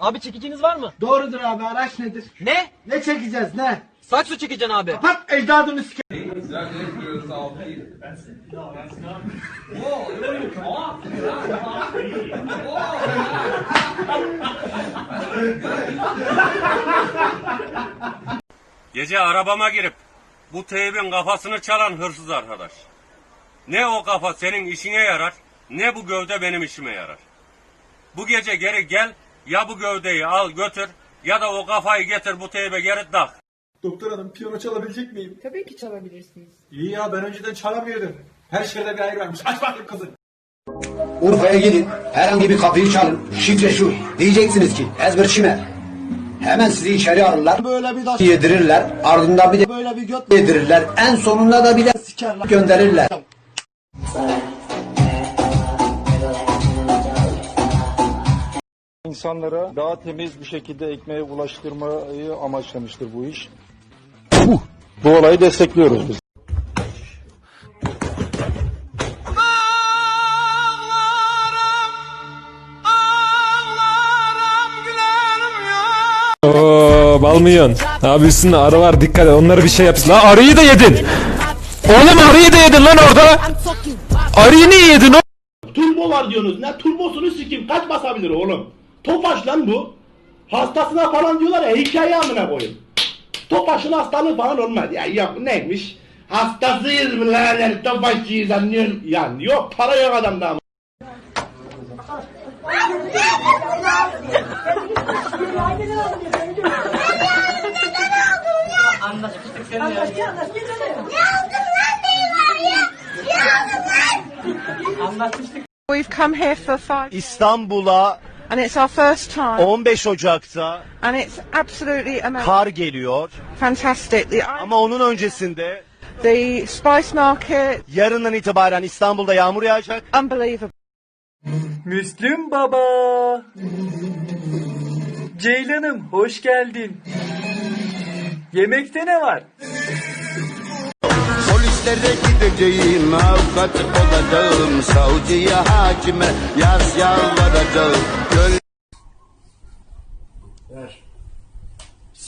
Abi çekiciniz var mı? Doğrudur abi araç nedir? Ne? Ne çekeceğiz ne? Sakso çekeceksin abi. Pat ecdadını sike. Gece arabama girip bu teybin kafasını çalan hırsız arkadaş. Ne o kafa senin işine yarar ne bu gövde benim işime yarar. Bu gece geri gel ya bu gövdeyi al götür ya da o kafayı getir bu teybe geri tak. Doktor hanım piyano çalabilecek miyim? Tabii ki çalabilirsiniz. İyi ya ben önceden çalamıyordum. Her şeyde bir ayır vermiş. Aç bakayım kızı. Urfa'ya gidin. Herhangi bir kapıyı çalın. Şifre şu. Diyeceksiniz ki ezber çime. Hemen sizi içeri alırlar. Böyle bir taş yedirirler. Ardından bir de böyle bir göt yedirirler. En sonunda da bir de sikerler gönderirler. İnsanlara daha temiz bir şekilde ekmeğe ulaştırmayı amaçlamıştır bu iş. Bu olayı destekliyoruz biz. Oo balmıyorsun. Abi üstünde arı var dikkat et onlara bir şey yapsın. Lan arıyı da yedin. Oğlum arıyı da yedin lan orada. Arıyı niye yedin o? Turbo var diyorsunuz. Ne turbosunu sikim kaç basabilir oğlum? Topaş lan bu. Hastasına falan diyorlar ya hikaye amına koyun. Topaşın hastalığı falan olmaz. Ya yok neymiş? Hastasıyız birader topaşçıyız anlıyorsun. Yani yok para yok adamda ama. We've come here for five İstanbul'a and it's our first time 15 Ocak'ta and it's absolutely amazing. kar geliyor. Fantastic. The, Ama onun öncesinde the spice market, yarından itibaren İstanbul'da yağmur yağacak. unbelievable. Müslüm baba. Ceylanım hoş geldin. Yemekte ne var? Polislere gideceğim. Avukat olacağım. Savcıya hakime yaz yalvaracağım.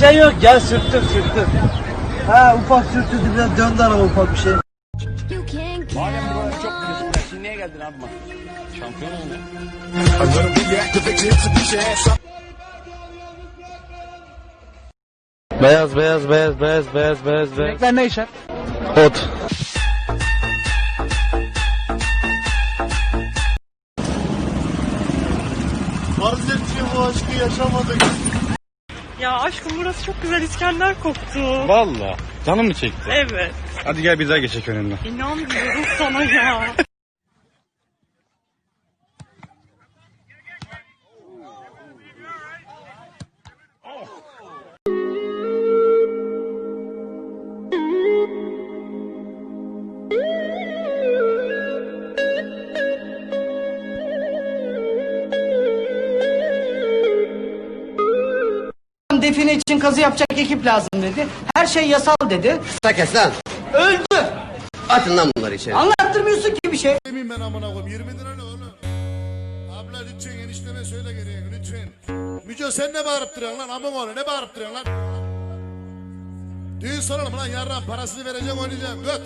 Şey yok ya sürttüm sürttüm. Ha ufak sürttürdü biraz döndü araba ufak bir şey. Beyaz beyaz beyaz beyaz beyaz beyaz beyaz. Renkler ne işe? Ot. Farz et ki bu aşkı yaşamadık. Ya aşkım burası çok güzel İskender koktu. Valla. Canım mı çekti? Evet. Hadi gel bir daha geçek önünden. İnanmıyorum sana ya. Define için kazı yapacak ekip lazım dedi. Her şey yasal dedi. kes lan. Öldü. Atın lan bunları içeri. Anlattırmıyorsun ki bir şey. ben amına koyayım 20 lira ne oğlum? Abla lütfen enişteme söyle geriye lütfen. Müco sen ne bağırıp duruyorsun lan amın oğlu ne bağırıp duruyorsun lan? Düğün soralım lan yarın parasını vereceğim oynayacağım göt.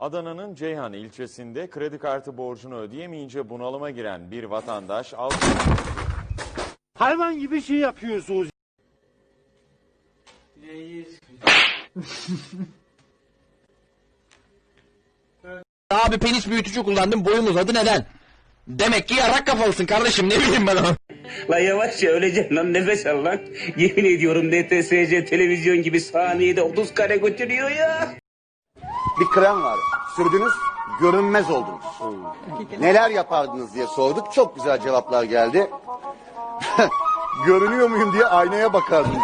Adana'nın Ceyhan ilçesinde kredi kartı borcunu ödeyemeyince bunalıma giren bir vatandaş alt Hayvan gibi şey yapıyorsunuz. Abi penis büyütücü kullandım boyum uzadı neden? Demek ki yarrak kafalısın kardeşim ne bileyim ben onu. Lan yavaş ya öleceksin lan nefes al lan. Yemin ediyorum NTSC televizyon gibi saniyede 30 kare götürüyor ya. Bir krem var. Sürdünüz görünmez oldunuz. Neler yapardınız diye sorduk. Çok güzel cevaplar geldi. Görünüyor muyum diye aynaya bakardım.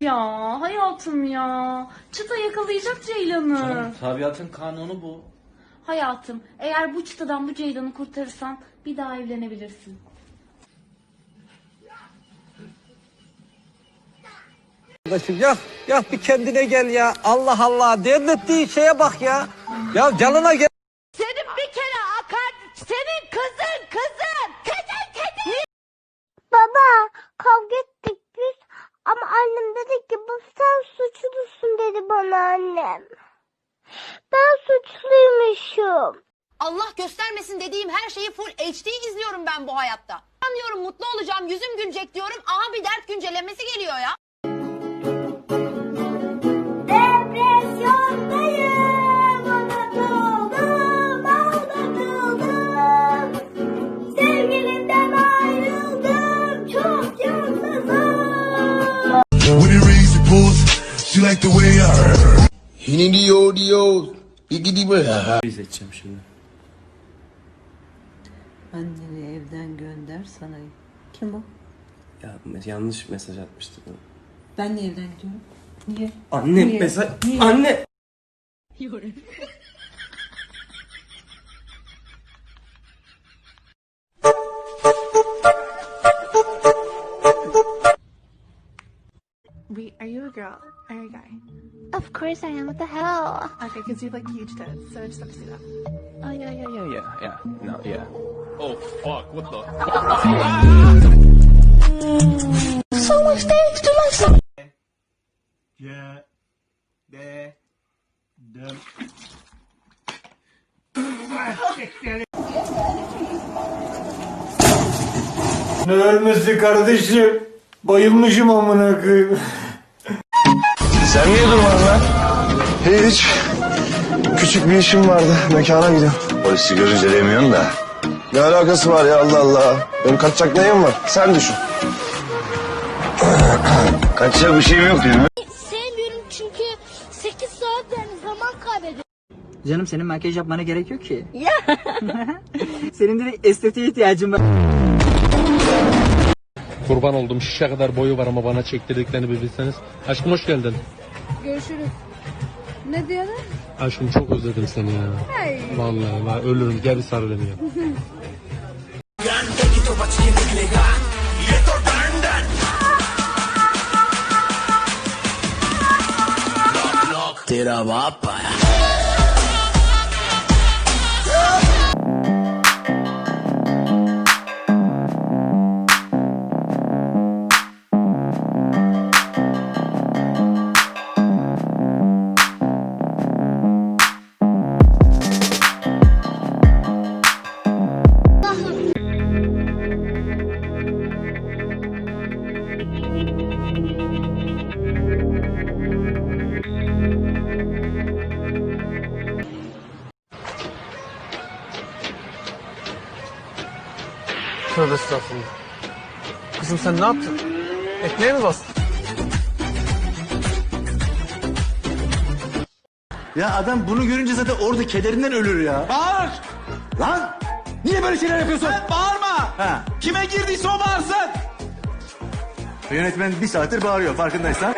Ya hayatım ya. Çıta yakalayacak Ceylan'ı. Tabiatın kanunu bu. Hayatım eğer bu çıtadan bu Ceylan'ı kurtarırsan bir daha evlenebilirsin. Kardeşim ya, ya bir kendine gel ya. Allah Allah, devlettiği şeye bak ya. Ya canına gel. Baba kavga ettik biz ama annem dedi ki bu sen suçlusun dedi bana annem. Ben suçluymuşum. Allah göstermesin dediğim her şeyi full HD izliyorum ben bu hayatta. Anlıyorum mutlu olacağım yüzüm gülecek diyorum. Aha bir dert güncellemesi geliyor ya. Like the way I Hinini yo diyor. İgidi bu. Anneni evden gönder sana. Kim o? Ya yanlış mesaj atmıştı bana. Ben niye evden gidiyorum? Niye? Anne mesaj... Anne! Wait, are you a girl or a guy? Of course I am. What the hell? Okay, because you have like huge tits, so I just have to see that. Oh yeah yeah yeah yeah yeah. No yeah. Oh fuck what the So much things to like. Ne ölmesi kardeşim? Bayılmışım amına koyayım. Sen niye durmadın lan? Hiç. Küçük bir işim vardı. Mekana gidiyorum. Polisi görünce demiyorsun da. Ne alakası var ya Allah Allah. Benim kaçacak neyim var? Sen düşün. Kaçacak bir şeyim yok diyorum. Sevmiyorum çünkü 8 saat yani zaman kaybediyorum. Canım senin makyaj yapmana gerek yok ki. senin de estetiğe ihtiyacın var. Kurban oldum. Şişe kadar boyu var ama bana çektirdiklerini bir bilseniz. Aşkım hoş geldin. Görüşürüz. Ne diyorsun? Aşkım çok özledim seni ya. Vallahi ben ölürüm. Gel bir sarılayım ya. Tövbe estağfurullah. Kızım sen ne yaptın? Ekmeğe mi bastın? Ya adam bunu görünce zaten orada kederinden ölür ya. Bağır! Lan! Niye böyle şeyler yapıyorsun? bağırma! Ha. Kime girdiyse o bağırsın! Yönetmen bir saattir bağırıyor farkındaysan.